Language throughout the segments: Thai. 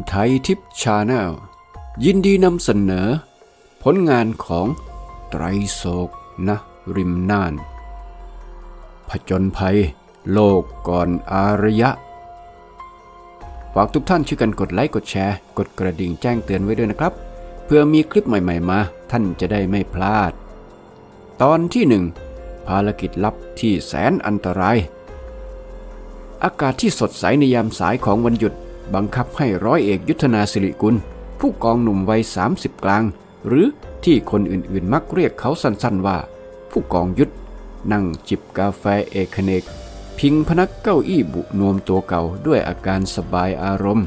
อุทัยทิพย์ชาแนลยินดีนำเสนอ ผลงานของไตรโศกนะริมน่าน ผจญภัย โลกก่อนอารยะ ฝากทุกท่านช่วยกันกดไลค์ กดแชร์ กดกระดิ่งแจ้งเตือนไว้ด้วยนะครับ เพื่อมีคลิปใหม่ๆมา ท่านจะได้ไม่พลาด ตอนที่หนึ่งภารกิจลับที่แสนอันตราย อากาศที่สดใสในยามสายของวันหยุด บังคับให้ร้อยเอกยุทธนาสิริกุล ผู้กองหนุ่มวัย 30 กลาง หรือที่คนอื่นๆมักเรียกเขาสั้นๆว่า ผู้กองยุทธนั่งจิบกาแฟเอกเนก พิงพนักเก้าอี้บุนวมตัวเก่าด้วยอาการสบายอารมณ์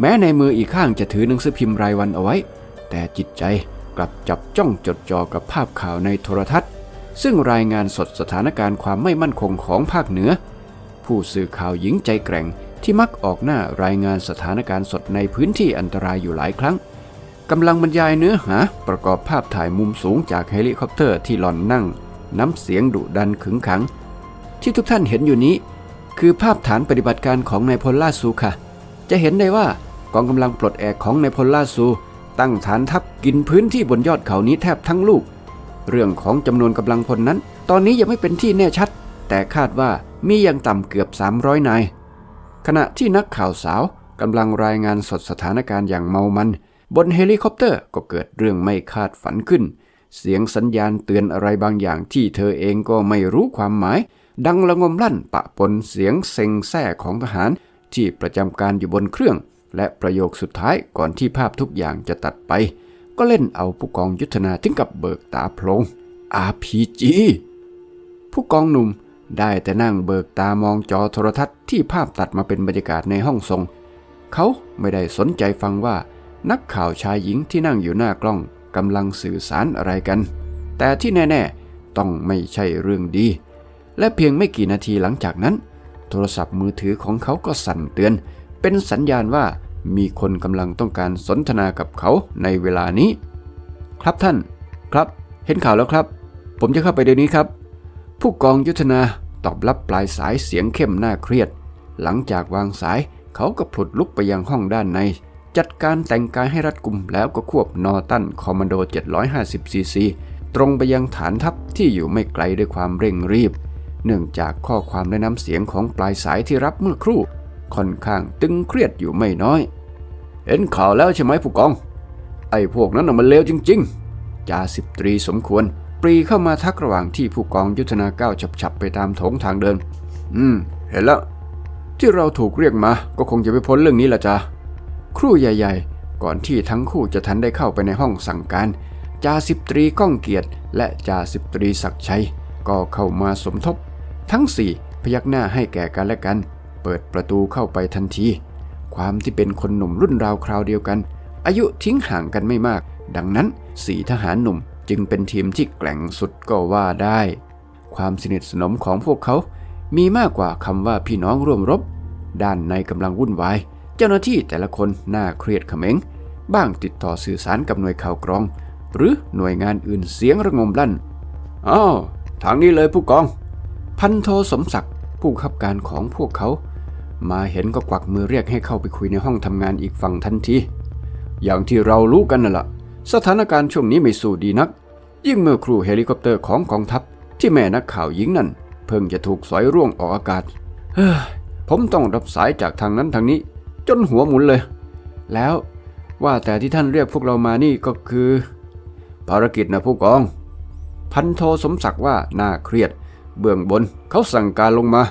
แม้ในมืออีกข้างจะถือหนังสือพิมพ์รายวันเอาไว้ แต่จิตใจกลับจับจ้องจดจ่อกับภาพข่าวในโทรทัศน์ ซึ่งรายงานสดสถานการณ์ความไม่มั่นคงของภาคเหนือ ผู้สื่อข่าวหญิงใจแกร่ง ที่มักออกหน้ารายงานสถานการณ์สดในพื้นที่อันตรายอยู่หลายครั้งกำลังบรรยายเนื้อหาประกอบภาพถ่ายมุมสูงจากเฮลิคอปเตอร์ที่หล่อนนั่ง น้ำเสียงดุดันขึงขัง ที่ทุกท่านเห็นอยู่นี้ คือภาพฐานปฏิบัติการของนายพลล่าซูค่ะ จะเห็นได้ว่ากองกำลังปลดแอกของนายพลล่าซูตั้งฐานทัพกินพื้นที่บนยอดเขานี้แทบทั้งลูก เรื่องของจำนวนกำลังพลนั้น ตอนนี้ยังไม่เป็นที่แน่ชัด แต่คาดว่ามีอย่างต่ำเกือบ 300 นาย ขณะที่นักข่าวสาวกำลังรายงานสดสถานการณ์อย่างเมามัน บนเฮลิคอปเตอร์ก็เกิดเรื่องไม่คาดฝันขึ้น เสียงสัญญาณเตือนอะไรบางอย่างที่เธอเองก็ไม่รู้ความหมาย ดังระงมลั่นปะปนเสียงเซ็งแซ่ของทหาร ที่ประจำการอยู่บนเครื่อง และประโยคสุดท้ายก่อนที่ภาพทุกอย่างจะตัดไป ก็เล่นเอาผู้กองยุทธนาถึงกับเบิกตาโพลง RPG ผู้กองหนุ่ม ได้แต่นั่งเบิกตามองจอโทรทัศน์ที่ภาพตัดมาเป็นบรรยากาศในห้องทรง เขาไม่ได้สนใจฟังว่านักข่าวชายหญิงที่นั่งอยู่หน้ากล้องกำลังสื่อสารอะไรกัน แต่ที่แน่ ๆ ต้องไม่ใช่เรื่องดี และเพียงไม่กี่นาทีหลังจากนั้น โทรศัพท์มือถือของเขาก็สั่นเตือน เป็นสัญญาณว่ามีคนกำลังต้องการสนทนากับเขาในเวลานี้ ครับท่าน ครับ เห็นข่าวแล้วครับ ผมจะเข้าไปเดี๋ยวนี้ครับ ผู้กองยุทธนาตอบรับปลายสายเสียงเข้มน่าเครียด หลังจากวางสายเขาก็ผลุดลุกไปยังห้องด้านใน จัดการแต่งกายให้รัดกุมแล้วก็ควบนอตันคอมมานโด 750ซีซีตรงไปยังฐานทัพที่อยู่ไม่ไกลด้วยความเร่งรีบ เนื่องจากข้อความและน้ำเสียงของปลายสายที่รับเมื่อครู่ ค่อนข้างตึงเครียดอยู่ไม่น้อย เห็นข่าวแล้วใช่ไหมผู้กอง ไอ้พวกนั้นมันเลวจริง ๆจ่าสิบตรีสมควร รีเข้ามาทักระหว่างที่ผู้กองยุทธนาก้าวฉับๆไปตามโถงทางเดิน อืม เห็นแล้ว ที่เราถูกเรียกมา ก็คงจะไปพ้นเรื่องนี้ละจ้าครู่ใหญ่ ๆ ก่อนที่ทั้งคู่จะทันได้เข้าไปในห้องสั่งการจ่าสิบตรีก้องเกียรติ และจ่าสิบตรีศักชัย ก็เข้ามาสมทบ ทั้งสี่พยักหน้าให้แก่กันและกัน เปิดประตูเข้าไปทันที ความที่เป็นคนหนุ่มรุ่นราวคราวเดียวกัน อายุทิ้งห่างกันไม่มาก ดังนั้นสี่ทหารหนุ่ม จึงเป็นทีมที่แกร่งสุดก็ว่าได้ ความสนิทสนมของพวกเขา มีมากกว่าคำว่าพี่น้องร่วมรบ ด้านในกำลังวุ่นวาย เจ้าหน้าที่แต่ละคนน่าเครียดเขม็ง บ้างติดต่อสื่อสารกับหน่วยข่าวกรอง หรือหน่วยงานอื่นเสียงระงมลั่นอ้าวทางนี้เลยผู้กอง พันโทสมศักดิ์ผู้ขับการของพวกเขา มาเห็นก็กวักมือเรียกให้เข้าไปคุยในห้องทำงานอีกฝั่งทันทีอย่างที่เรารู้กันนั่นแหละ สถานการณ์ช่วงนี้ไม่สู้ดีนัก ยิ่งเมื่อครูเฮลิคอปเตอร์ของกองทัพที่แม่นักข่าวหญิงนั่น เพิ่งจะถูกสอยร่วงออกอากาศเฮ้ยผมต้องรับสายจากทางนั้นทางนี้ จนหัวหมุนเลย แล้วว่าแต่ที่ท่านเรียกพวกเรามานี่ก็คือ ภารกิจนะผู้กอง พันโทสมศักดิ์ว่าน่าเครียด เบื้องบนเขาสั่งการลงมา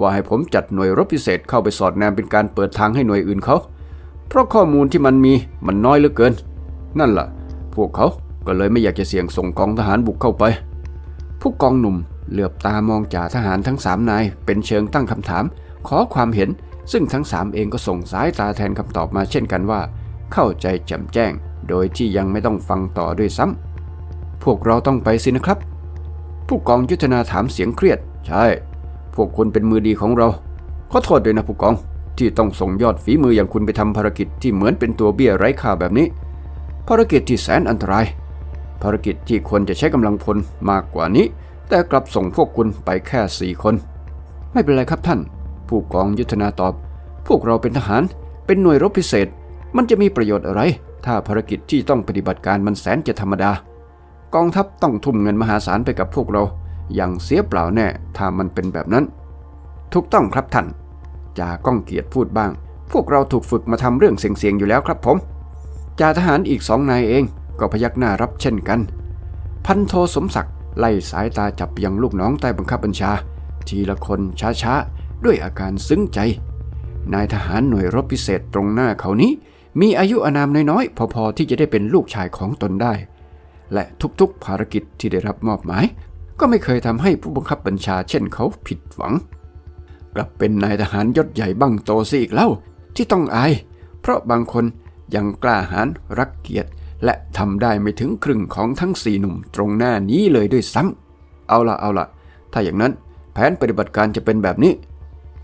ว่าให้ผมจัดหน่วยรบพิเศษเข้าไปสอดแนมเป็นการเปิดทางให้หน่วยอื่นเขา เพราะข้อมูลที่มันมีมันน้อยเหลือเกิน นั่นล่ะ พวกเขาก็เลยไม่อยากจะเสี่ยงส่งกองทหารบุกเข้าไป ผู้กองหนุ่มเหลือบตามองจ่าทหารทั้งสามนายเป็นเชิงตั้งคำถาม ขอความเห็น ซึ่งทั้งสามเองก็ส่งสายตาแทนคำตอบมาเช่นกันว่า เข้าใจแจ่มแจ้ง โดยที่ยังไม่ต้องฟังต่อด้วยซ้ำพวกเราต้องไปสินะครับ ผู้กองยุทธนาถามเสียงเครียด ใช่ พวกคุณเป็นมือดีของเราขอโทษด้วยนะผู้กองที่ต้องส่งยอดฝีมืออย่างคุณไปทำภารกิจที่เหมือนเป็นตัวเบี้ยไร้ค่าแบบนี้ ภารกิจที่แสนอันตราย ภารกิจที่ควรจะใช้กำลังพลมากกว่านี้ แต่กลับส่งพวกคุณไปแค่สี่คน ไม่เป็นไรครับท่าน ผู้กองยุทธนาตอบ พวกเราเป็นทหาร เป็นหน่วยรบพิเศษ มันจะมีประโยชน์อะไร ถ้าภารกิจที่ต้องปฏิบัติการมันแสนจะธรรมดา กองทัพต้องทุ่มเงินมหาศาลไปกับพวกเรา อย่างเสียเปล่าแน่ ถ้ามันเป็นแบบนั้น ถูกต้องครับท่านจ่าก้องเกียรติพูดบ้าง พวกเราถูกฝึกมาทำเรื่องเสี่ยงๆอยู่แล้วครับผม จ่าทหารอีกสองนายเองก็พยักหน้ารับเช่นกัน พันโทสมศักดิ์ไล่สายตาจับยังลูกน้องใต้บังคับบัญชา ทีละคนช้าๆ ด้วยอาการซึ้งใจ นายทหารหน่วยรบพิเศษตรงหน้าเขานี้ มีอายุอานามน้อยๆ พอๆ ที่จะได้เป็นลูกชายของตนได้ และทุกๆภารกิจที่ได้รับมอบหมาย ก็ไม่เคยทำให้ผู้บังคับบัญชาเช่นเขาผิดหวัง กลับเป็นนายทหารยศใหญ่บั้งโตซะอีกเล่าที่ต้องอาย เพราะบางคน ยังกล้าหาญรักเกียรติและทำได้ไม่ถึงครึ่งของทั้งสี่หนุ่มตรงหน้านี้เลยด้วยซ้ำเอาละเอาละถ้าอย่างนั้นแผนปฏิบัติการจะเป็นแบบนี้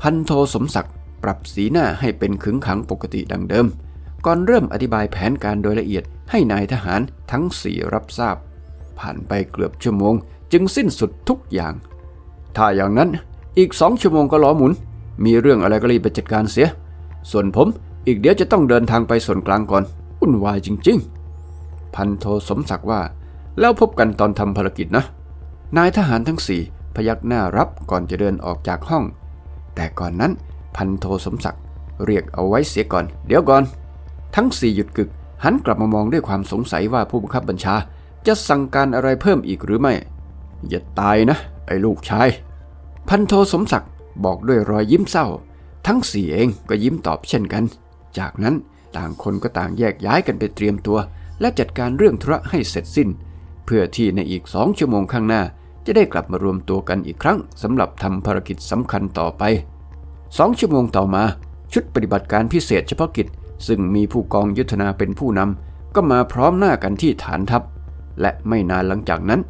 พันโทสมศักดิ์ปรับสีหน้าให้เป็นขึงขังปกติดังเดิม ก่อนเริ่มอธิบายแผนการโดยละเอียดให้นายทหารทั้งสี่รับทราบ ผ่านไปเกือบชั่วโมง จึงสิ้นสุดทุกอย่าง ถ้าอย่างนั้นอีกสองชั่วโมงก็ล้อหมุน มีเรื่องอะไรก็รีบไปจัดการเสีย ส่วนผม อีกเดี๋ยวจะต้องเดินทางไปส่วนกลางก่อนวุ่นวายจริง ๆ พันโทสมศักดิ์ว่า แล้วพบกันตอนทำภารกิจนะ นายทหารทั้งสี่พยักหน้ารับก่อนจะเดินออกจากห้อง แต่ก่อนนั้นพันโทสมศักดิ์เรียกเอาไว้เสียก่อน เดี๋ยวก่อน ทั้งสี่หยุดกึก หันกลับมามองด้วยความสงสัยว่าผู้บังคับบัญชา จะสั่งการอะไรเพิ่มอีกหรือไม่ อย่าตายนะ ไอ้ลูกชาย พันโทสมศักดิ์บอกด้วยรอยยิ้มเศร้า ทั้งสี่เองก็ยิ้มตอบเช่นกัน จากนั้นต่างคนก็ต่างแยกย้ายกันไปเตรียมตัว และจัดการเรื่องธุระให้เสร็จสิ้น เพื่อที่ในอีกสองชั่วโมงข้างหน้า จะได้กลับมารวมตัวกันอีกครั้งสำหรับทำภารกิจสำคัญต่อไปสองชั่วโมงต่อมา ชุดปฏิบัติการพิเศษเฉพาะกิจ ซึ่งมีผู้กองยุทธนาเป็นผู้นำก็มาพร้อมหน้ากันที่ฐานทัพ และไม่นานหลังจากนั้น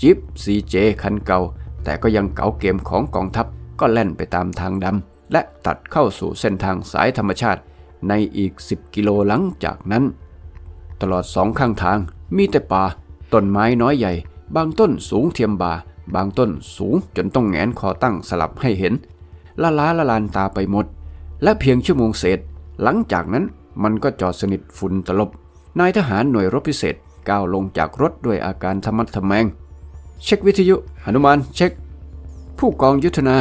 จิปซีเจคันเก่า แต่ก็ยังเก๋าเกมของกองทัพก็แล่นไปตามทางดำและตัดเข้าสู่เส้นทางสายธรรมชาติ ในอีก 10 กิโลหลังจากนั้น ตลอดสองข้างทางมีแต่ป่าต้นไม้น้อยใหญ่ บางต้นสูงเทียมบ่า บางต้นสูงจนต้องแงนคอตั้งสลับให้เห็น ละล้าละลานตาไปหมด และเพียงชั่วโมงเศษ หลังจากนั้นมันก็จอดสนิทฝุ่นตลบ นายทหารหน่วยรบพิเศษก้าวลงจากรถด้วยอาการธรรมัดทแมง เช็ควิทยุหนุมานเช็ค ผู้กองยุทธนา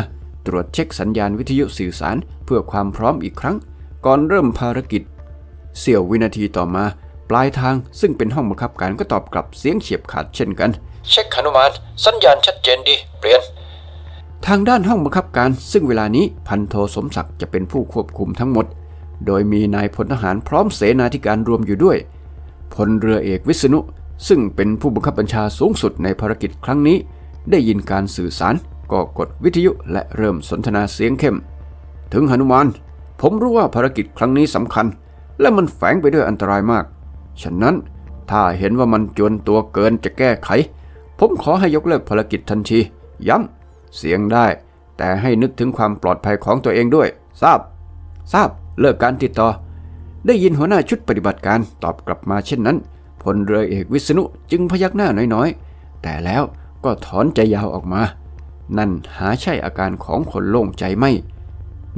ตรวจเช็คสัญญาณวิทยุสื่อสารเพื่อความพร้อมอีกครั้ง ก่อนเริ่มภารกิจ เสี้ยววินาทีต่อมา ปลายทางซึ่งเป็นห้องบังคับการก็ตอบกลับเสียงเฉียบขาดเช่นกัน เช็คหนุมาน สัญญาณชัดเจนดีเปลี่ยน ทางด้านห้องบังคับการ ซึ่งเวลานี้พันโทสมศักดิ์จะเป็นผู้ควบคุมทั้งหมด โดยมีนายพลทหารพร้อมเสนาธิการรวมอยู่ด้วยพลเรือเอกวิษณุซึ่งเป็นผู้บังคับบัญชาสูงสุดในภารกิจครั้งนี้ ได้ยินการสื่อสารก็กดวิทยุและเริ่มสนทนาเสียงเข้ม ถึงหนุมาน ผมรู้ว่าภารกิจครั้งนี้สำคัญ และมันแฝงไปด้วยอันตรายมาก ฉะนั้นถ้าเห็นว่ามันจวนตัวเกินจะแก้ไข ผมขอให้ยกเลิกภารกิจทันที ย้ำเสียงได้ แต่ให้นึกถึงความปลอดภัยของตัวเองด้วย ทราบ ทราบเลิกการติดต่อ ได้ยินหัวหน้าชุดปฏิบัติการตอบกลับมาเช่นนั้นพลเรือเอกวิษณุจึงพยักหน้าน้อยๆ แต่แล้วก็ถอนใจยาวออกมา นั่นหาใช่อาการของคนโล่งใจไม่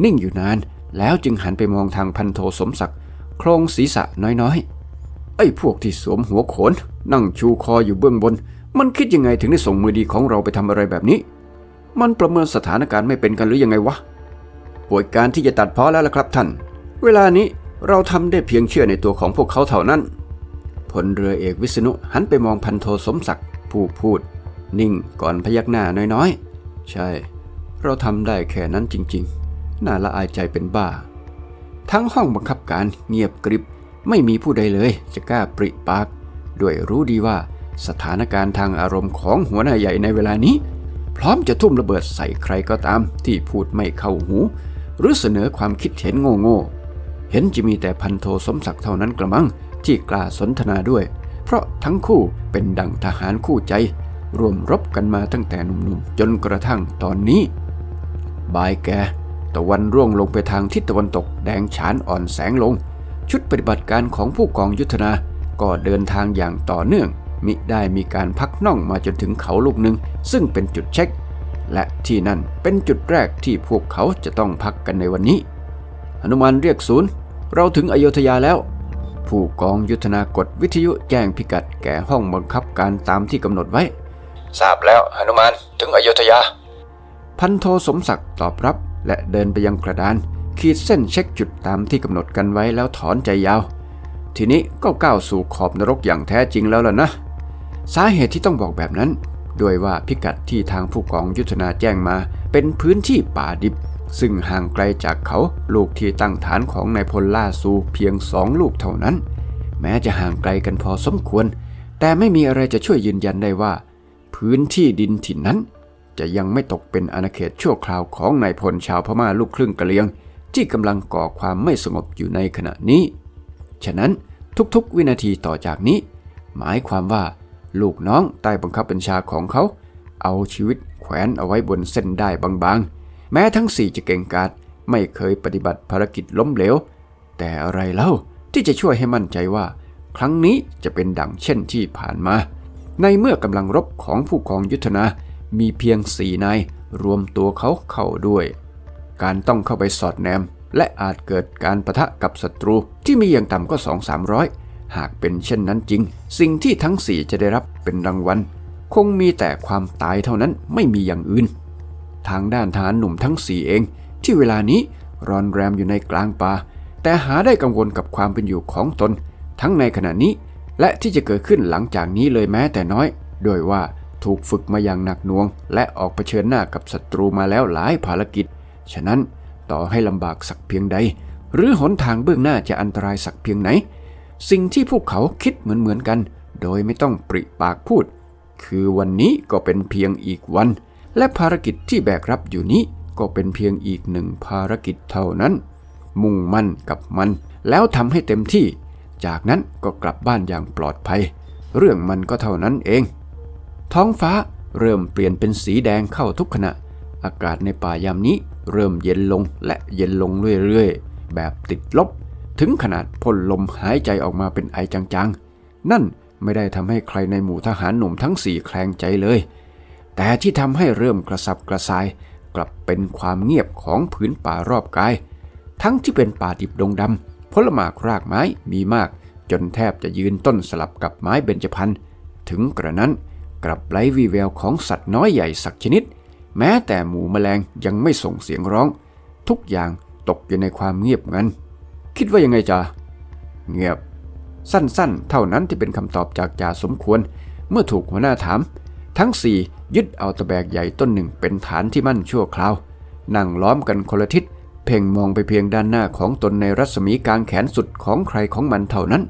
นิ่งอยู่นาน แล้วจึงหันไปมองทางพันโทสมศักดิ์โครงศีรษะน้อยๆ ไอ้พวกที่สวมหัวโขน นั่งชูคออยู่เบื้องบน มันคิดยังไงถึงได้ส่งมือดีของเราไปทำอะไรแบบนี้ มันประเมินสถานการณ์ไม่เป็นกันหรือยังไงวะป่วยการที่จะตัดพ้อแล้วล่ะครับท่าน เวลานี้เราทำได้เพียงเชื่อในตัวของพวกเขาเท่านั้นพลเรือเอกวิษณุหันไปมองพันโทสมศักดิ์ผู้พูด นิ่งก่อนพยักหน้าน้อยๆ ใช่ เราทำได้แค่นั้นจริง ๆ น่าละอายใจเป็นบ้า ทั้งห้องบังคับการเงียบกริบ ไม่มีผู้ใดเลยจะกล้าปริปาก ด้วยรู้ดีว่าสถานการณ์ทางอารมณ์ของหัวหน้าใหญ่ในเวลานี้ พร้อมจะทุ่มระเบิดใส่ใครก็ตามที่พูดไม่เข้าหู หรือเสนอความคิดเห็นโง่ๆเห็นจะมีแต่พันโทสมศักดิ์เท่านั้นกระมังที่กล้าสนทนาด้วย เพราะทั้งคู่เป็นดั่งทหารคู่ใจร่วมรบกันมาตั้งแต่หนุ่มๆ จนกระทั่งตอนนี้ บายแก ตะวันร่วงลงไปทางทิศตะวันตกแดงฉานอ่อนแสงลง ชุดปฏิบัติการของผู้กองยุทธนา ก็เดินทางอย่างต่อเนื่อง มิได้มีการพักน่องมาจนถึงเขาลูกหนึ่งซึ่งเป็นจุดเช็ค และที่นั่นเป็นจุดแรกที่พวกเขาจะต้องพักกันในวันนี้หนุมานเรียกศูนย์ เราถึงอโยธยาแล้ว ผู้กองยุทธนากดวิทยุแจ้งพิกัดแก่ห้องบังคับการตามที่กำหนดไว้ ทราบแล้วหนุมานถึงอโยธยา พันโทสมศักดิ์ตอบรับ และเดินไปยังกระดาน ขีดเส้นเช็คจุดตามที่กำหนดกันไว้แล้วถอนใจยาว ทีนี้ก็ก้าวสู่ขอบนรกอย่างแท้จริงแล้วล่ะนะ สาเหตุที่ต้องบอกแบบนั้น ด้วยว่าพิกัดที่ทางผู้กองยุทธนาแจ้งมา เป็นพื้นที่ป่าดิบ ซึ่งห่างไกลจากเขาลูกที่ตั้งฐานของนายพลล่าซูเพียงสองลูกเท่านั้น แม้จะห่างไกลกันพอสมควร แต่ไม่มีอะไรจะช่วยยืนยันได้ว่า พื้นที่ดินถิ่นนั้น จะยังไม่ตกเป็นอาณาเขตชั่วคราวของนายพลชาวพม่าลูกครึ่งกะเหรียง ที่กำลังก่อความไม่สงบอยู่ในขณะนี้ ฉะนั้นทุกๆ วินาทีต่อจากนี้ หมายความว่าลูกน้องใต้บังคับบัญชาของเขา เอาชีวิตแขวนเอาไว้บนเส้นได้บางๆ แม้ทั้งสี่จะเก่งกาจไม่เคยปฏิบัติภารกิจล้มเหลว แต่อะไรเล่าที่จะช่วยให้มั่นใจว่า ครั้งนี้จะเป็นดังเช่นที่ผ่านมา ในเมื่อกำลังรบของผู้กองยุทธนา มีเพียงสี่นายรวมตัวเขาเข้าด้วย การต้องเข้าไปสอดแนม และอาจเกิดการประทะกับศัตรูที่มีอย่างต่ำก็สองสามร้อยหากเป็นเช่นนั้นจริง สิ่งที่ทั้งสี่จะได้รับเป็นรางวัลคงมีแต่ความตายเท่านั้นไม่มีอย่างอื่น ทางด้านทหารหนุ่มทั้งสี่เอง ที่เวลานี้รอนแรมอยู่ในกลางป่าแต่หาได้กังวลกับความเป็นอยู่ของตน ทั้งในขณะนี้ และที่จะเกิดขึ้นหลังจากนี้เลยแม้แต่น้อย โดยว่า ถูกฝึกมาอย่างหนักหน่วง และออกเผชิญหน้ากับศัตรูมาแล้วหลายภารกิจ ฉะนั้นต่อให้ลำบากสักเพียงใด หรือหนทางเบื้องหน้าจะอันตรายสักเพียงไหน สิ่งที่พวกเขาคิดเหมือนๆกัน โดยไม่ต้องปริปากพูด คือวันนี้ก็เป็นเพียงอีกวัน และภารกิจที่แบกรับอยู่นี้ก็เป็นเพียงอีกหนึ่งภารกิจเท่านั้น มุ่งมั่นกับมัน แล้วทำให้เต็มที่ จากนั้นก็กลับบ้านอย่างปลอดภัย เรื่องมันก็เท่านั้นเอง ท้องฟ้าเริ่มเปลี่ยนเป็นสีแดงเข้าทุกขณะ อากาศในป่ายามนี้เริ่มเย็นลงและเย็นลงเรื่อยๆ แบบติดลบ ถึงขนาดพ่นลมหายใจออกมาเป็นไอจางๆ นั่นไม่ได้ทำให้ใครในหมู่ทหารหนุ่มทั้งสี่แคลงใจเลย แต่ที่ทำให้เริ่มกระสับกระส่าย กลับเป็นความเงียบของผืนป่ารอบกาย ทั้งที่เป็นป่าดิบดงดำผลหมากรากไม้มีมาก จนแทบจะยืนต้นสลับกับไม้เบญจพรรณถึงกระนั้น กลับไร้วีแววของสัตว์น้อยใหญ่สักชนิด แม้แต่หมูแมลงยังไม่ส่งเสียงร้อง ทุกอย่างตกอยู่ในความเงียบงันคิดว่ายังไงจ๊ะเงียบ สั้นๆ เท่านั้นที่เป็นคำตอบจากจ่าสมควร เมื่อถูกหัวหน้าถาม ทั้งสี่ยึดเอาตะแบกใหญ่ต้นหนึ่งเป็นฐานที่มั่นชั่วคราว นั่งล้อมกันคนละทิศ เพ่งมองไปเพียงด้านหน้าของตนในรัศมีกลางแขนสุดของใครของมันเท่านั้น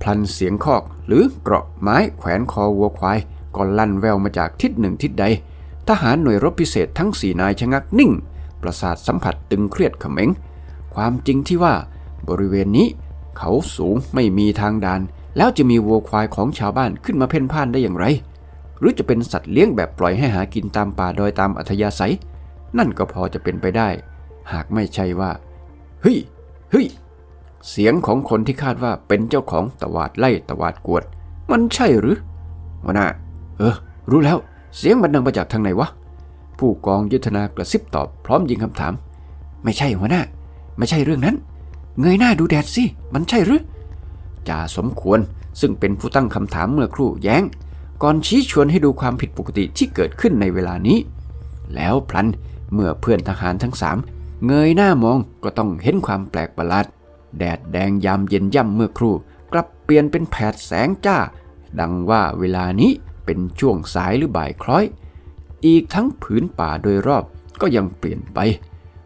พลันเสียงคอก หรือเกราะไม้แขวนคอวัวควายก็ลั่นแววมาจากทิศหนึ่งทิศใด ทหารหน่วยรบพิเศษทั้งสี่นายชะงักนิ่ง ประสาทสัมผัสตึงเครียดขม็ง ความจริงที่ว่าบริเวณนี้ เขาสูงไม่มีทางดาน แล้วจะมีวัวควายของชาวบ้านขึ้นมาเพ่นพ่านได้อย่างไร หรือจะเป็นสัตว์เลี้ยงแบบปล่อยให้หากินตามป่าดอยตามอัธยาศัย นั่นก็พอจะเป็นไปได้ หากไม่ใช่ว่าเฮ้ยเฮ้ย เสียงของคนที่คาดว่าเป็นเจ้าของตวาดไล่ตวาดกวด มันใช่หรือวหน้าเออ รู้แล้ว เสียงมันดังมาจากทางไหนวะ ผู้กองยุทธนากระซิบตอบพร้อมยิงคำถาม ไม่ใช่หัวหน้า ไม่ใช่เรื่องนั้น เงยหน้าดูแดดสิ มันใช่หรือจ่าสมควรซึ่งเป็นผู้ตั้งคำถามเมื่อครู่แย้ง ก่อนชี้ชวนให้ดูความผิดปกติที่เกิดขึ้นในเวลานี้ แล้วพลันเมื่อเพื่อนทหารทั้งสามเงยหน้ามองก็ต้องเห็นความแปลกประหลาด แดดแดงยามเย็นย่ำเมื่อครู่ กลับเปลี่ยนเป็นแผดแสงจ้า ดังว่าเวลานี้เป็นช่วงสายหรือบ่ายคล้อย อีกทั้งผืนป่าโดยรอบก็ยังเปลี่ยนไป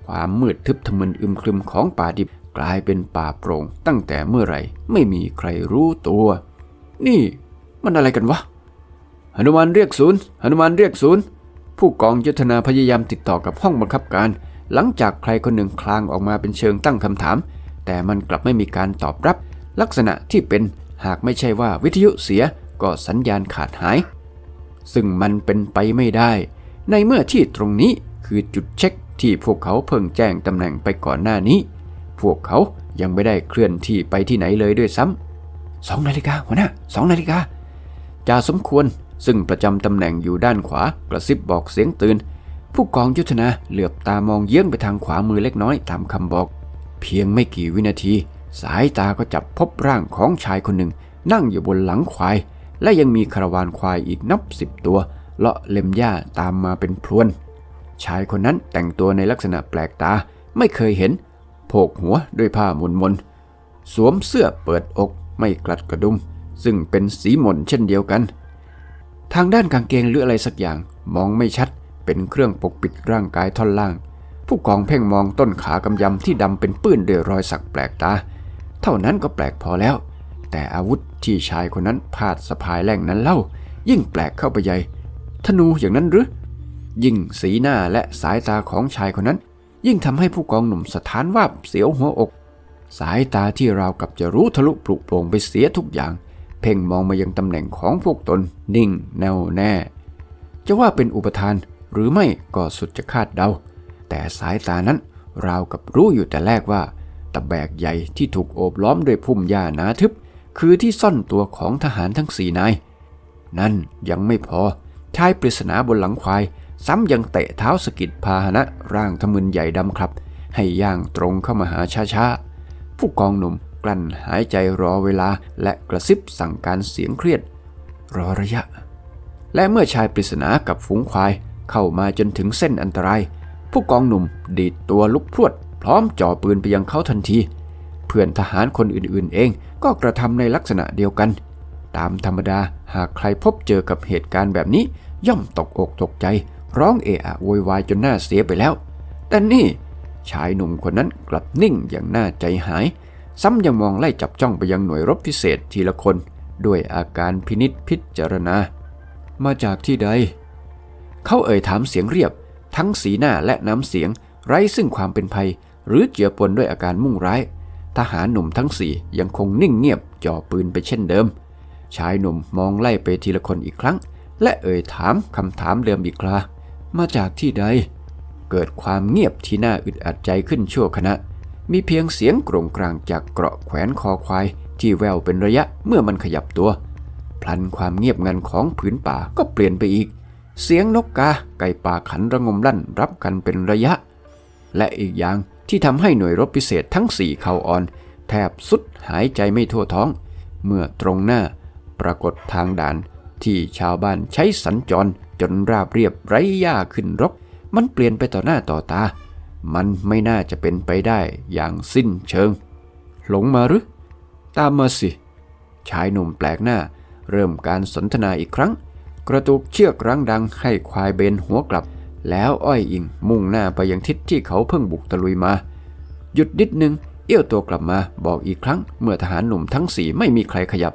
ความมืดทึบทะมึนอึมครึมของป่าดิบกลายเป็นป่าโปร่งตั้งแต่เมื่อไหร่ไม่มีใครรู้ตัว นี่มันอะไรกันวะหนุมานเรียกศูนย์หนุมานเรียกศูนย์ ผู้กองยุทธนาพยายามติดต่อกับห้องบังคับการ หลังจากใครคนหนึ่งคลางออกมาเป็นเชิงตั้งคำถาม แต่มันกลับไม่มีการตอบรับ ลักษณะที่เป็นหากไม่ใช่ว่าวิทยุเสียก็สัญญาณขาดหาย ซึ่งมันเป็นไปไม่ได้ ในเมื่อที่ตรงนี้คือจุดเช็คที่พวกเขาเพิ่งแจ้งตำแหน่งไปก่อนหน้านี้ พวกเขายังไม่ได้เคลื่อนที่ไปที่ไหนเลยด้วยซ้ำสองนาฬิกาหัวหน้าสองนาฬิกาจ่าสมควรซึ่งประจำตำแหน่งอยู่ด้านขวากระซิบบอกเสียงตื่น ผู้กองยุทธนาเหลือบตามองเยื้องไปทางขวามือเล็กน้อยตามคำบอก เพียงไม่กี่วินาที สายตาก็จับพบร่างของชายคนหนึ่ง นั่งอยู่บนหลังควาย และยังมีคาราวานควายอีกนับสิบตัว เลาะเล็มหญ้าตามมาเป็นพรวน ชายคนนั้นแต่งตัวในลักษณะแปลกตาไม่เคยเห็นโพกหัวด้วยผ้ามนมนสวมเสื้อเปิดอกไม่กลัดกระดุม ซึ่งเป็นสีหม่นเช่นเดียวกัน ทางด้านกางเกงหรืออะไรสักอย่างมองไม่ชัดเป็นเครื่องปกปิดร่างกายท่อนล่าง ผู้กองเพ่งมองต้นขากำยำที่ดำเป็นปื้นด้วยรอยสักแปลกตา เท่านั้นก็แปลกพอแล้ว แต่อาวุธที่ชายคนนั้นพาดสะพายแหล่งนั้นเล่า ยิ่งแปลกเข้าไปใหญ่ ธนูอย่างนั้นหรือ ยิ่งสีหน้าและสายตาของชายคนนั้น ยิ่งทำให้ผู้กองหนุ่มสถานว่าเสียวหัวอก สายตาที่ราวกับจะรู้ทะลุปลุกโปร่งไปเสียทุกอย่าง เพ่งมองมายังตำแหน่งของพวกตน นิ่ง แน่วแน่ จะว่าเป็นอุปทานหรือไม่ก็สุดจะคาดเดา แต่สายตานั้นราวกับรู้อยู่แต่แรกว่า ตะแบกใหญ่ที่ถูกโอบล้อมด้วยพุ่มหญ้าหนาทึบ คือที่ซ่อนตัวของทหารทั้งสี่นาย นั่นยังไม่พอ ชายปริศนาบนหลังควาย ซ้ำยังเตะเท้าสกิดพาหนะร่างทะมึนใหญ่ดำครับ ให้ย่างตรงเข้ามาหาช้าๆ ผู้กองหนุ่มกลั้นหายใจรอเวลาและกระซิบสั่งการเสียงเครียด รอระยะ และเมื่อชายปริศนากับฝูงควายเข้ามาจนถึงเส้นอันตราย ผู้กองหนุ่มดีดตัวลุกพรวด พร้อมจ่อปืนไปยังเขาทันที เพื่อนทหารคนอื่นๆ เองก็กระทำในลักษณะเดียวกัน ตามธรรมดาหากใครพบเจอกับเหตุการณ์แบบนี้ ย่อมตกอกตกใจ ร้องเอะอะโวยวายจนหน้าเสียไปแล้ว แต่นี่ชายหนุ่มคนนั้นกลับนิ่งอย่างน่าใจหาย ซ้ำยังมองไล่จับจ้องไปยังหน่วยรบพิเศษทีละคน ด้วยอาการพินิษพิจารณา มาจากที่ใด เขาเอ่ยถามเสียงเรียบ ทั้งสีหน้าและน้ำเสียง ไร้ซึ่งความเป็นภัย หรือเจือปนด้วยอาการมุ่งร้าย ทหารหนุ่มทั้งสี่ยังคงนิ่งเงียบจ่อปืนไปเช่นเดิม ชายหนุ่มมองไล่ไปทีละคนอีกครั้ง และเอ่ยถามคำถามเดิมอีกครามาจากที่ใด เกิดความเงียบที่น่าอึดอัดใจขึ้นชั่วขณะ มีเพียงเสียงกรงกลางจากเกราะแขวนคอควายที่แววเป็นระยะเมื่อมันขยับตัว พลันความเงียบงันของผืนป่าก็เปลี่ยนไปอีก เสียงนกกาไก่ป่าขันระงมลั่นรับกันเป็นระยะ และอีกอย่างที่ทำให้หน่วยรบพิเศษทั้งสี่เข่าอ่อน แทบสุดหายใจไม่ทั่วท้อง เมื่อตรงหน้าปรากฏทางด่านที่ชาวบ้านใช้สัญจรจนราบเรียบไร้หญ้าขึ้นรก มันเปลี่ยนไปต่อหน้าต่อตา มันไม่น่าจะเป็นไปได้อย่างสิ้นเชิง หลงมาหรือ ตามมาสิ ชายหนุ่มแปลกหน้า เริ่มการสนทนาอีกครั้ง กระตุกเชือกรั้งดังให้ควายเบนหัวกลับ แล้วอ้อยอิงมุ่งหน้าไปยังทิศที่เขาเพิ่งบุกตะลุยมา หยุดนิดนึง เอี้ยวตัวกลับมาบอกอีกครั้ง เมื่อทหารหนุ่มทั้งสี่ไม่มีใครขยับ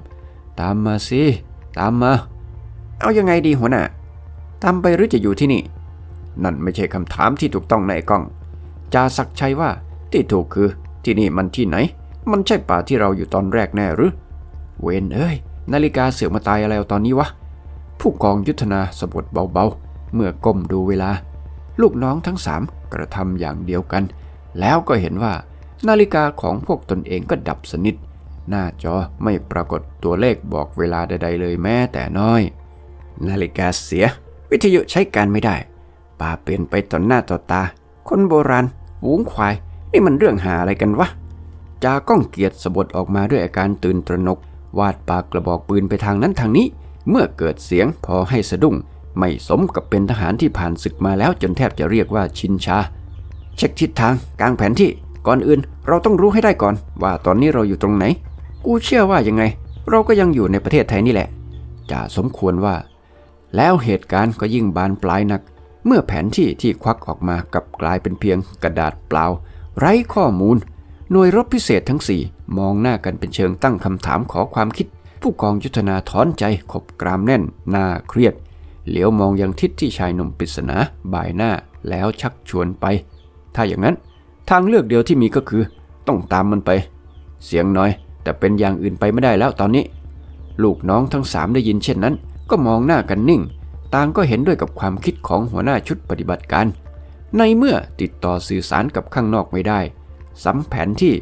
ตามมาสิ ตามมา เอายังไงดีหัวหน้าตามไปหรือจะอยู่ที่นี่ นั่นไม่ใช่คำถามที่ถูกต้องในกล้องจาศักชัยว่าที่ถูกคือที่นี่มันที่ไหน มันใช่ป่าที่เราอยู่ตอนแรกแน่หรือ เวนเอ้ย นาฬิกาเสือกมาตายอะไรตอนนี้วะ ผู้กองยุทธนาสะบดเบาๆ เมื่อก้มดูเวลา ลูกน้องทั้งสามกระทำอย่างเดียวกัน แล้วก็เห็นว่า นาฬิกาของพวกตนเองก็ดับสนิท หน้าจอไม่ปรากฏตัวเลขบอกเวลาใดๆเลยแม้แต่น้อย นาฬิกาเสีย วิทยุใช้การไม่ได้ ป่าเปลี่ยนไปต่อหน้าต่อตา คนโบราณฝูงควาย นี่มันเรื่องหาอะไรกันวะจาก้องเกียรติสะบดออกมาด้วยอาการตื่นตระหนก วาดปากกระบอกปืนไปทางนั้นทางนี้ เมื่อเกิดเสียงพอให้สะดุ้ง ไม่สมกับเป็นทหารที่ผ่านศึกมาแล้วจนแทบจะเรียกว่าชินชา เช็คทิศทางกลางแผนที่ก่อนอื่น เราต้องรู้ให้ได้ก่อน ว่าตอนนี้เราอยู่ตรงไหน กูเชื่อว่ายังไง เราก็ยังอยู่ในประเทศไทยนี่แหละจ่าสมควรว่า แล้วเหตุการณ์ก็ยิ่งบานปลายหนัก เมื่อแผนที่ที่ควักออกมากับกลายเป็นเพียงกระดาษเปล่า ไร้ข้อมูลหน่วยรบพิเศษทั้งสี่มองหน้ากันเป็นเชิงตั้งคำถามขอความคิด ผู้กองยุทธนาถอนใจขบกรามแน่นหน้าเครียด เหลียวมองยังทิศที่ชายหนุ่มปริศนาบ่ายหน้าแล้วชักชวนไป ถ้าอย่างนั้นทางเลือกเดียวที่มีก็คือ ต้องตามมันไป เสียงน้อย แต่เป็นอย่างอื่นไปไม่ได้แล้วตอนนี้ ลูกน้องทั้งสามได้ยินเช่นนั้น ก็มองหน้ากันนิ่ง ต่างก็เห็นด้วยกับความคิดของหัวหน้าชุดปฏิบัติการ ในเมื่อติดต่อสื่อสารกับข้างนอกไม่ได้ซ้ำแผนที่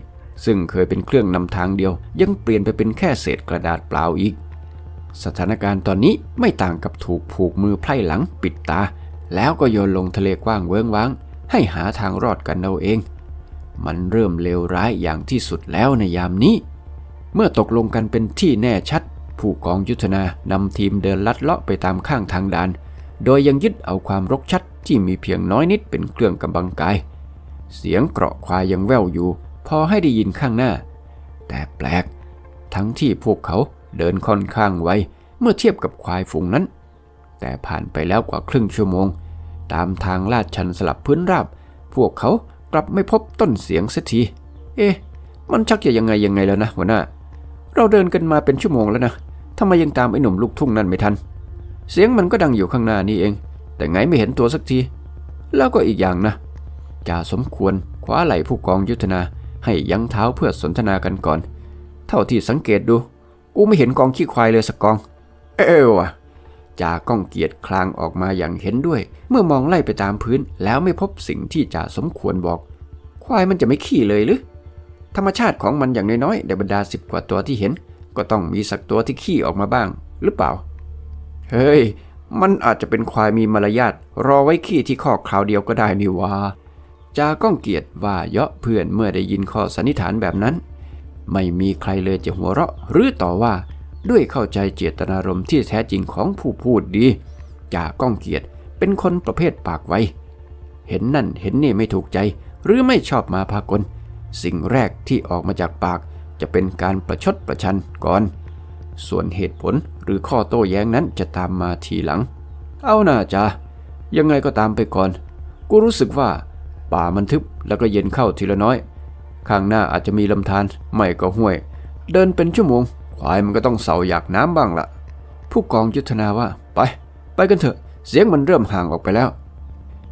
ซึ่งเคยเป็นเครื่องนำทางเดียว ยังเปลี่ยนไปเป็นแค่เศษกระดาษเปล่าอีก สถานการณ์ตอนนี้ไม่ต่างกับถูกผูกมือไพร่หลังปิดตา แล้วก็โยนลงทะเลกว้างเวิ้งว้าง ให้หาทางรอดกันเอาเอง มันเริ่มเลวร้ายอย่างที่สุดแล้วในยามนี้ เมื่อตกลงกันเป็นที่แน่ชัด ผู้กองยุทธนานำทีมเดินลัดเลาะไปตามข้างทางดาน โดยยังยึดเอาความรกชัดที่มีเพียงน้อยนิดเป็นเครื่องกำบังกาย เสียงเกราะควายยังแว่วอยู่ พอให้ได้ยินข้างหน้า แต่แปลก ทั้งที่พวกเขาเดินค่อนข้างไวเมื่อเทียบกับควายฝูงนั้น แต่ผ่านไปแล้วกว่าครึ่งชั่วโมง ตามทางลาดชันสลับพื้นราบ พวกเขากลับไม่พบต้นเสียงสักที เอ๊ะ มันชักจะยังไงยังไงแล้วนะหัวหน้า เราเดินกันมาเป็นชั่วโมงแล้วนะทำไมยังตามไอ้หนุ่มลูกทุ่งนั่นไม่ทัน เสียงมันก็ดังอยู่ข้างหน้านี่เอง แต่ไงไม่เห็นตัวสักที แล้วก็อีกอย่างนะจ่าสมควรคว้าไหล่ผู้กองยุทธนา ให้ยั้งเท้าเพื่อสนทนากันก่อน เท่าที่สังเกตดู กูไม่เห็นกองขี้ควายเลยสักกอง เออวะจาก้องเกียรติคลางออกมาอย่างเห็นด้วย เมื่อมองไล่ไปตามพื้นแล้วไม่พบสิ่งที่จ่าสมควรบอก ควายมันจะไม่ขี้เลยหรือ ธรรมชาติของมันอย่างน้อยๆในบรรดาสิบกว่าตัวที่เห็น ก็ต้องมีสักตัวที่ขี้ออกมาบ้าง หรือเปล่า เฮ้ย มันอาจจะเป็นควายมีมารยาทรอไว้ขี้ที่คอกคราวเดียวก็ได้นี่วะ จาก้องเกียรติว่าเยาะเพื่อนเมื่อได้ยินข้อสันนิษฐานแบบนั้น ไม่มีใครเลยจะหัวเราะ หรือต่อว่าด้วยเข้าใจเจตนารมณ์ที่แท้จริงของผู้พูดดี จาก้องเกียรติเป็นคนประเภทปากไว เห็นนั่นเห็นนี่ไม่ถูกใจ หรือไม่ชอบมาพากล สิ่งแรกที่ออกมาจากปากจะเป็นการประชดประชันก่อน ส่วนเหตุผลหรือข้อโต้แย้งนั้นจะตามมาทีหลัง เอาหน่าจ้ายังไงก็ตามไปก่อน กูรู้สึกว่า ป่ามันทึบแล้วก็เย็นเข้าทีละน้อย ข้างหน้าอาจจะมีลำธารไม่ก็ห้วย เดินเป็นชั่วโมงควายมันก็ต้องเสาอยากน้ำบ้างละผู้กองยุทธนาว่าไป ไปกันเถอะ เสียงมันเริ่มห่างออกไปแล้ว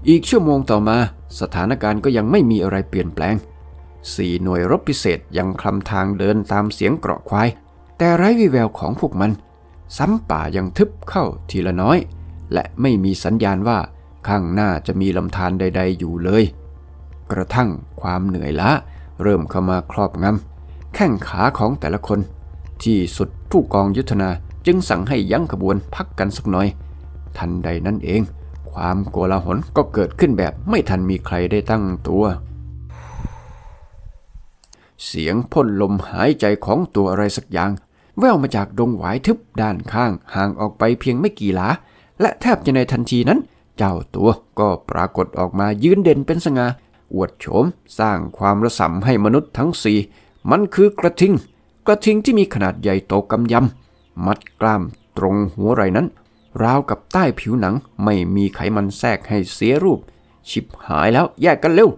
อีกชั่วโมงต่อมา สถานการณ์ก็ยังไม่มีอะไรเปลี่ยนแปลงสี่หน่วยรบพิเศษยังคลำทางเดินตามเสียงเกราะควาย แต่ไร้วิแววของพวกมัน ซ้ำป่ายังทึบเข้าทีละน้อย และไม่มีสัญญาณว่าข้างหน้าจะมีลำธารใด ๆ อยู่เลย กระทั่งความเหนื่อยล้าเริ่มเข้ามาครอบงำแข้งขาของแต่ละคน ที่สุดผู้กองยุทธนาจึงสั่งให้ยั้งขบวนพักกันสักหน่อย ทันใดนั้นเอง ความโกลาหลก็เกิดขึ้นแบบไม่ทันมีใครได้ตั้งตัว เสียงพ่นลมหายใจของตัวอะไรสักอย่าง แว่วมาจากดงหวายทึบด้านข้างห่างออกไปเพียงไม่กี่หลา และแทบจะในทันทีนั้น เจ้าตัวก็ปรากฏออกมายืนเด่นเป็นสง่า อวดโฉมสร้างความระสำให้มนุษย์ทั้งสี่มันคือกระทิง กระทิงที่มีขนาดใหญ่โตกำยำ มัดกล้ามตรงหัวไหล่นั้น ราวกับใต้ผิวหนังไม่มีไขมันแทรกให้เสียรูป ชิบหายแล้วแยกกันเร็ว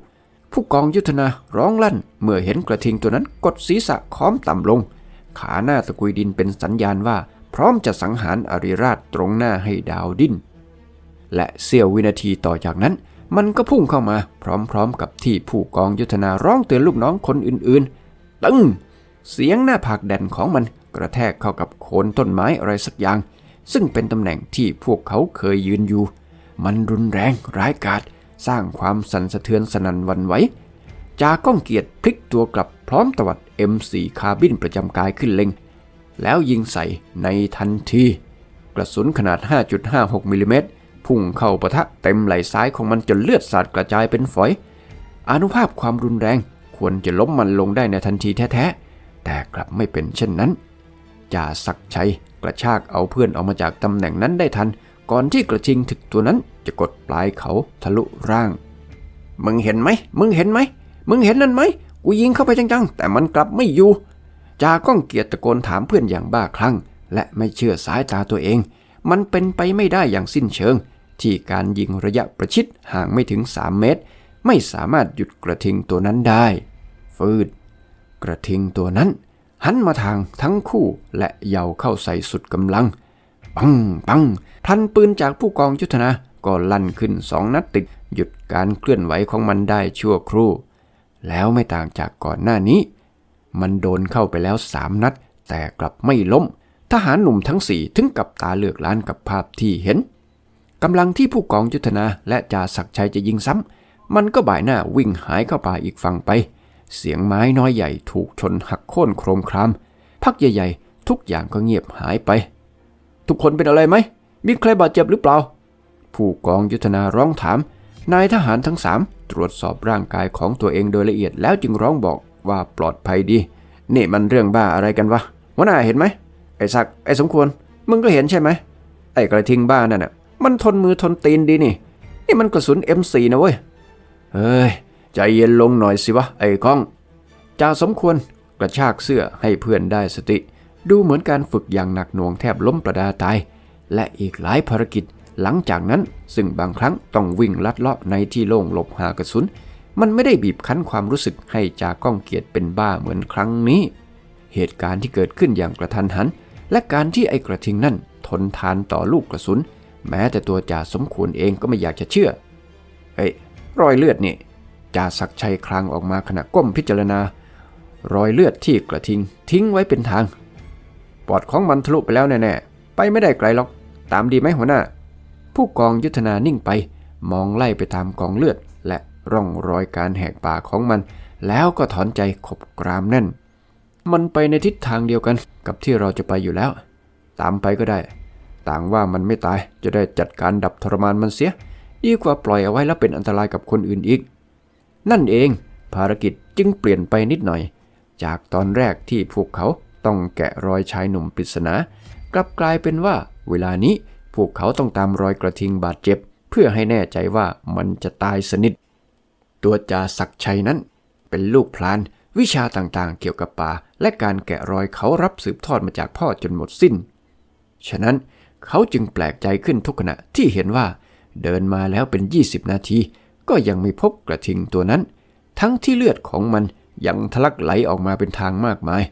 ผู้กองยุทธนาร้องลั่น เมื่อเห็นกระทิงตัวนั้นกดศีรษะค้อมต่ำลง ขาหน้าตะกุยดินเป็นสัญญาณว่า พร้อมจะสังหารอริราชตรงหน้าให้ดาวดิ้นและเสี้ยววินาทีต่อจากนั้น มันก็พุ่งเข้ามาพร้อมๆกับที่ผู้กองยุทธนาร้องเตือนลูกน้องคนอื่นๆ ตึ้งเสียงหน้าผากแด่นของมันกระแทกเข้ากับโคนต้นไม้อะไรสักอย่าง ซึ่งเป็นตำแหน่งที่พวกเขาเคยยืนอยู่ มันรุนแรงร้ายกาจสร้างความสั่นสะเทือนสนั่นวันไหวจาก้องเกียรติพลิกตัวกลับพร้อมตวัด M4 คาบินประจำกายขึ้นเล็ง แล้วยิงใส่ในทันที กระสุนขนาด 5.56มิลลิเมตร พุ่งเข้าปะทะเต็มไหล่ซ้ายของมันจนเลือดสาดกระจายเป็นฝอย อนุภาพความรุนแรงควรจะล้มมันลงได้ในทันทีแท้ๆ แต่กลับไม่เป็นเช่นนั้นจ่าศักชัยกระชากเอาเพื่อนออกมาจากตำแหน่งนั้นได้ทัน ก่อนที่กระทิงถึกตัวนั้นจะกดปลายเขาทะลุร่าง มึงเห็นไหม มึงเห็นไหม มึงเห็นนั่นไหม กูยิงเข้าไปจังๆ แต่มันกลับไม่อยู่ จาก้องเกียรติตะโกนถามเพื่อนอย่างบ้าคลั่ง และไม่เชื่อสายตาตัวเอง มันเป็นไปไม่ได้อย่างสิ้นเชิง ที่การยิงระยะประชิดห่างไม่ถึง 3 เมตร ไม่สามารถหยุดกระทิงตัวนั้นได้ ฟืด กระทิงตัวนั้น หันมาทางทั้งคู่และเหยาเข้าใส่สุดกำลัง ปังปังพลันปืนจากผู้กองยุทธนาก็ลั่นขึ้นสองนัดติด หยุดการเคลื่อนไหวของมันได้ชั่วครู่ แล้วไม่ต่างจากก่อนหน้านี้ มันโดนเข้าไปแล้วสามนัด แต่กลับไม่ล้ม ทหารหนุ่มทั้งสี่ถึงกับตาเลือกล้านกับภาพที่เห็น กำลังที่ผู้กองยุทธนาและจ่าศักชัยจะยิงซ้ำ มันก็บ่ายหน้าวิ่งหายเข้าป่าอีกฝั่งไป เสียงไม้น้อยใหญ่ถูกชนหักโค่นโครมคราม พักใหญ่ๆ ทุกอย่างก็เงียบหายไป ทุกคนเป็นอะไรไหม มีใครบาดเจ็บหรือเปล่า ผู้กองยุทธนาร้องถาม นายทหารทั้งสามตรวจสอบร่างกายของตัวเองโดยละเอียดแล้วจึงร้องบอกว่าปลอดภัยดี นี่มันเรื่องบ้าอะไรกันวะวหน้าเห็นไหมไอ้ศักไอ้สมควร มึงก็เห็นใช่ไหมไอ้กระทิงบ้านั่นน่ะ มันทนมือทนตีนดีนี่ นี่มันกระสุน M4 นะเว้ย เฮ้ย ใจเย็นลงหน่อยสิวะ ไอ้ก้องจ่าสมควรกระชากเสื้อให้เพื่อนได้สติ ดูเหมือนการฝึกอย่างหนักหน่วงแทบล้มประดาตาย และอีกหลายภารกิจหลังจากนั้นซึ่งบางครั้งต้องวิ่งลัดเลาะในที่โล่งหลบหากระสุน มันไม่ได้บีบคั้นความรู้สึกให้จ่าก้องเกียรติเป็นบ้าเหมือนครั้งนี้ เหตุการณ์ที่เกิดขึ้นอย่างกระทันหัน และการที่ไอ้กระทิงนั่นทนทานต่อลูกกระสุน แม้แต่ตัวจ่าสมควรเองก็ไม่อยากจะเชื่อ เฮ้ย รอยเลือดนี่จ่าศักชัยคลางออกมาขณะก้มพิจารณา รอยเลือดที่กระทิง ทิ้งไว้เป็นทาง ปอดของมันทะลุไปแล้วแน่ๆ ไปไม่ได้ไกลหรอก ตามดีไหมหัวหน้า ผู้กองยุทธนานิ่งไป มองไล่ไปตามกองเลือด และร่องรอยการแหกปากของมัน แล้วก็ถอนใจขบกรามแน่น มันไปในทิศทางเดียวกันกับที่เราจะไปอยู่แล้ว ตามไปก็ได้ ต่างว่ามันไม่ตายจะได้จัดการดับทรมานมันเสีย ดีกว่าปล่อยเอาไว้แล้วเป็นอันตรายกับคนอื่นอีก นั่นเองภารกิจจึงเปลี่ยนไปนิดหน่อย จากตอนแรกที่พวกเขาต้องแกะรอยชายหนุ่มปริศนากลับกลายเป็นว่า เวลานี้พวกเขาต้องตามรอยกระทิงบาดเจ็บ เพื่อให้แน่ใจว่ามันจะตายสนิท ตัวจ่าศักชัยนั้น เป็นลูกพลานวิชาต่างๆ เกี่ยวกับป่า และการแกะรอยเขารับสืบทอดมาจากพ่อจนหมดสิ้น ฉะนั้น เขาจึงแปลกใจขึ้นทุกขณะที่เห็นว่า เดินมาแล้วเป็น 20 นาที ก็ยังไม่พบกระทิงตัวนั้น ทั้งที่เลือดของมันยังทะลักไหลออกมาเป็นทางมากมาย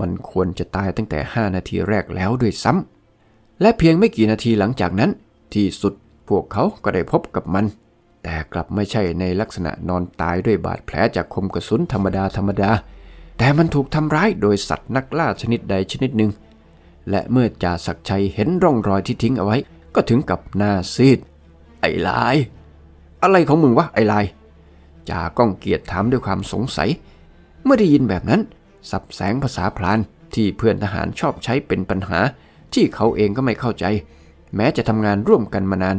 มันควรจะตายตั้งแต่ 5 นาทีแรกแล้วด้วยซ้ำและเพียงไม่กี่นาทีหลังจากนั้น ที่สุดพวกเขาก็ได้พบกับมัน แต่กลับไม่ใช่ในลักษณะนอนตายด้วยบาดแผลจากคมกระสุนธรรมดาธรรมดา แต่มันถูกทำร้ายโดยสัตว์นักล่าชนิดใดชนิดหนึ่ง และเมื่อจ่าศักชัยเห็นร่องรอยที่ทิ้งเอาไว้ ก็ถึงกับหน้าซีด ไอ้ลาย อะไรของมึงวะไอ้ลายจ่าก้องเกียรติถามด้วยความสงสัย เมื่อได้ยินแบบนั้น สับแสงภาษาพลานที่เพื่อนทหารชอบใช้เป็นปัญหา ที่เขาเองก็ไม่เข้าใจ แม้จะทำงานร่วมกันมานาน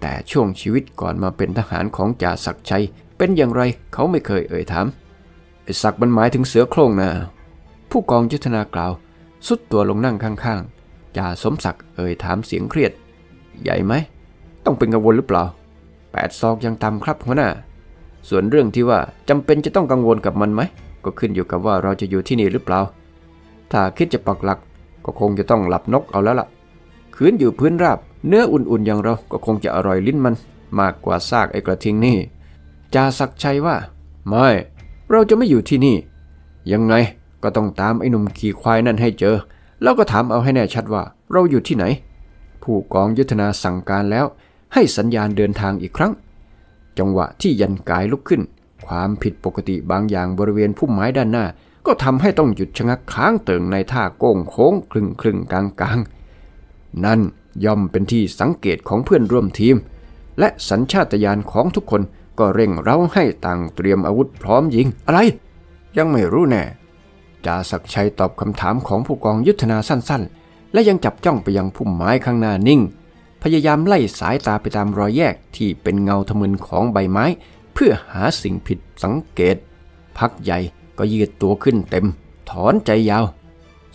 แต่ช่วงชีวิตก่อนมาเป็นทหารของจ่าศักชัย เป็นอย่างไรเขาไม่เคยเอ่ยถามไอ้ศักดิ์มันหมายถึงเสือโคร่งนะผู้กองยุทธนากล่าว สุดตัวลงนั่งข้างๆจ่าสมศักดิ์เอ่ยถามเสียงเครียด ใหญ่ไหม ต้องเป็นกังวลหรือเปล่าแปดซอกยังต่ำครับหัวหน้า ส่วนเรื่องที่ว่าจำเป็นจะต้องกังวลกับมันไหม ก็ขึ้นอยู่กับว่าเราจะอยู่ที่นี่หรือเปล่า ถ้าคิดจะปักหลัก ก็คงจะต้องหลับนกเอาแล้วล่ะ คืนอยู่พื้นราบ เนื้ออุ่นๆอย่างเราก็คงจะอร่อยลิ้นมัน มากกว่าซากไอ้กระทิงนี่จ่าศักชัยว่า ไม่ เราจะไม่อยู่ที่นี่ ยังไง ก็ต้องตามไอ้หนุ่มขี่ควายนั่นให้เจอ แล้วก็ถามเอาให้แน่ชัดว่าเราอยู่ที่ไหน ผู้กองยุทธนาสั่งการแล้ว ให้สัญญาณเดินทางอีกครั้ง จังหวะที่ยันกายลุกขึ้น ความผิดปกติบางอย่างบริเวณพุ่มไม้ด้านหน้า ก็ทำให้ต้องหยุดชะงักค้างเติ่งในท่าโก้งโค้งคลึงคลึงกลางกลางนั่นย่อมเป็นที่สังเกตของเพื่อนร่วมทีม และสัญชาตญาณของทุกคนก็เร่งเร้าให้ต่างเตรียมอาวุธพร้อมยิงอะไร ยังไม่รู้แน่ จ่าศักชัยตอบคำถามของผู้กองยุทธนาสั้นๆ และยังจับจ้องไปยังพุ่มไม้ข้างหน้านิ่ง พยายามไล่สายตาไปตามรอยแยกที่เป็นเงาทะมึนของใบไม้ เพื่อหาสิ่งผิดสังเกต พักใหญ่ก็ยืดตัวขึ้นเต็ม ถอนใจยาว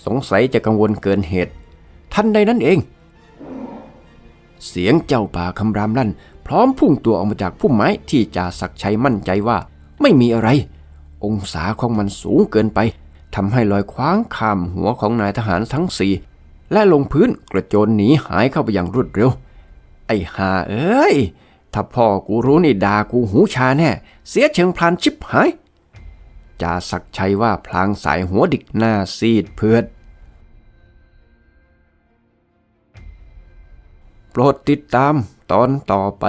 สงสัยจะกังวลเกินเหตุทันใดนั้นเอง เสียงเจ้าป่าคำรามลั่น พร้อมพุ่งตัวออกมาจากพุ่มไม้ที่จ่าศักชัยมั่นใจว่า ไม่มีอะไร องศาของมันสูงเกินไป ทำให้ลอยคว้างข้ามหัวของนายทหารทั้งสี่และลงพื้นกระโจนหนีหายเข้าไปอย่างรวดเร็ว ไอ้หาเอ้ย ถ้าพ่อกูรู้นี่ด่ากูหูชาแน่ เสียเชิงพลานชิบหายจ่าศักชัยว่าพลางสายหัวดิกหน้าซีดเพือดโปรดติดตามตอนต่อไป